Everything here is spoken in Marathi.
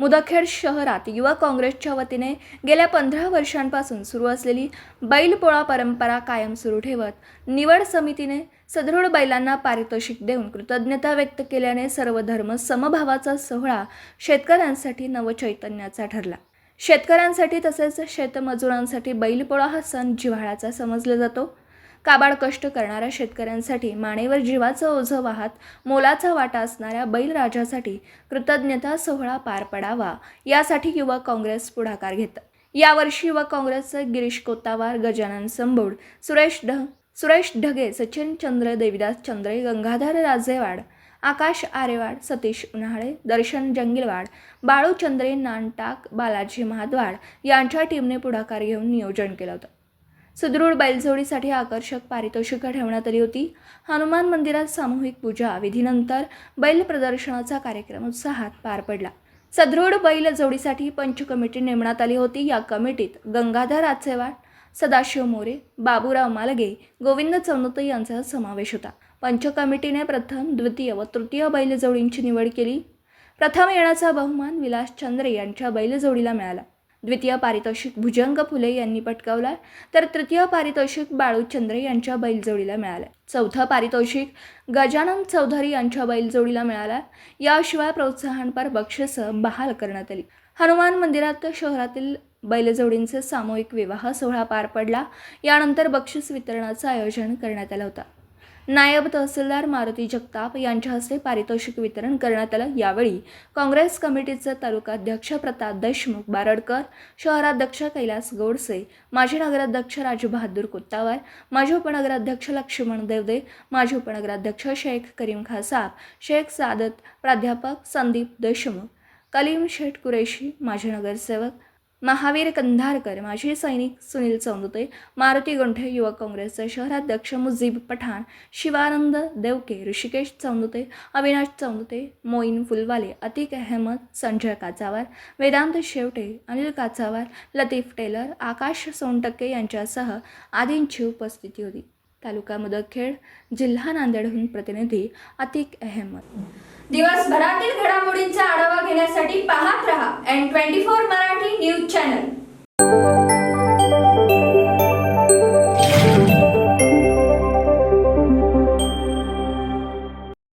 मुदखेड शहरात युवा काँग्रेसच्या वतीने गेल्या पंधरा वर्षांपासून सुरू असलेली बैलपोळा परंपरा कायम सुरू ठेवत निवड समितीने सदृढ बैलांना पारितोषिक देऊन कृतज्ञता व्यक्त केल्याने सर्व धर्म समभावाचा सोहळा शेतकऱ्यांसाठी नवचैतन्याचा ठरला. शेतकऱ्यांसाठी तसेच शेतमजुरांसाठी बैलपोळा हा सण जिव्हाळ्याचा समजला जातो. काबाड कष्ट करणाऱ्या शेतकऱ्यांसाठी मानेवर जीवाचं ओझं वाहत मोलाचा वाटा असणाऱ्या बैलराजासाठी कृतज्ञता सोहळा पार पडावा यासाठी युवा काँग्रेस पुढाकार घेतं. यावर्षी युवा काँग्रेसचे गिरीश कोतावार गजानन संबोड सुरेश ढ सुरेश ढगे सचिन चंद्र देविदास चंद्रे गंगाधर राजेवाड आकाश आरेवाड सतीश उन्हाळे दर्शन जंगीलवाड बाळू चंद्रे नानटाक बालाजी महादवाड यांच्या टीमने पुढाकार घेऊन नियोजन केलं होतं. सुदृढ बैलजोडीसाठी आकर्षक पारितोषिकं ठेवण्यात आली होती. हनुमान मंदिरात सामूहिक पूजा विधीनंतर बैल प्रदर्शनाचा कार्यक्रम उत्साहात पार पडला. सदृढ बैल जोडीसाठी पंच कमिटी नेमण्यात आली होती. या कमिटीत गंगाधर आचेवाड सदाशिव मोरे बाबूराव मालगे गोविंद चौनत यांचा समावेश होता. पंच कमिटीने प्रथम द्वितीय व तृतीय बैलजोडींची निवड केली. प्रथम येण्याचा बहुमान विलास चंद्रे यांच्या बैलजोडीला मिळाला. द्वितीय पारितोषिक भुजंग फुले यांनी पटकावला तर तृतीय पारितोषिक बाळूचंद्र यांच्या बैलजोडीला मिळालं चौथं पारितोषिक गजानन चौधरी यांच्या बैलजोडीला मिळाला याशिवाय प्रोत्साहनपर बक्षिसं बहाल करण्यात आली. हनुमान मंदिरात शहरातील बैलजोडींचे सामूहिक विवाह सोहळा पार पडला. यानंतर बक्षीस वितरणाचं आयोजन करण्यात आलं होतं. नायब तहसीलदार मारुती जगताप यांच्या हस्ते पारितोषिक वितरण करण्यात आलं यावेळी काँग्रेस कमिटीचे तालुकाध्यक्ष प्रताप देशमुख बारडकर शहराध्यक्ष कैलास गोडसे माजी नगराध्यक्ष राजू बहादूर कोत्तावार माजी उपनगराध्यक्ष लक्ष्मण देवदे माजी उपनगराध्यक्ष शेख करीम खासाब शेख सादत प्राध्यापक संदीप देशमुख कलीम शेठ कुरेशी माजी नगरसेवक महावीर कंधारकर माजी सैनिक सुनील चौंदुते मारुती गोंठे युवक काँग्रेसचे शहराध्यक्ष मुजीब पठाण शिवानंद देवके ऋषिकेश चौंदुते अविनाश चौंदुते मोईन फुलवाले अतिक अहमद संजय काचावार वेदांत शेवटे अनिल काचावार लतीफ टेलर आकाश सोनटक्के यांच्यासह आदींची उपस्थिती होती. तालुका मुदखेड जिल्हा नांदेडहून प्रतिनिधी अतिक अहमद. दिवसभरातील घडामोडींचा आढावा घेण्यासाठी पाहत रहा N twenty four YouTube channel.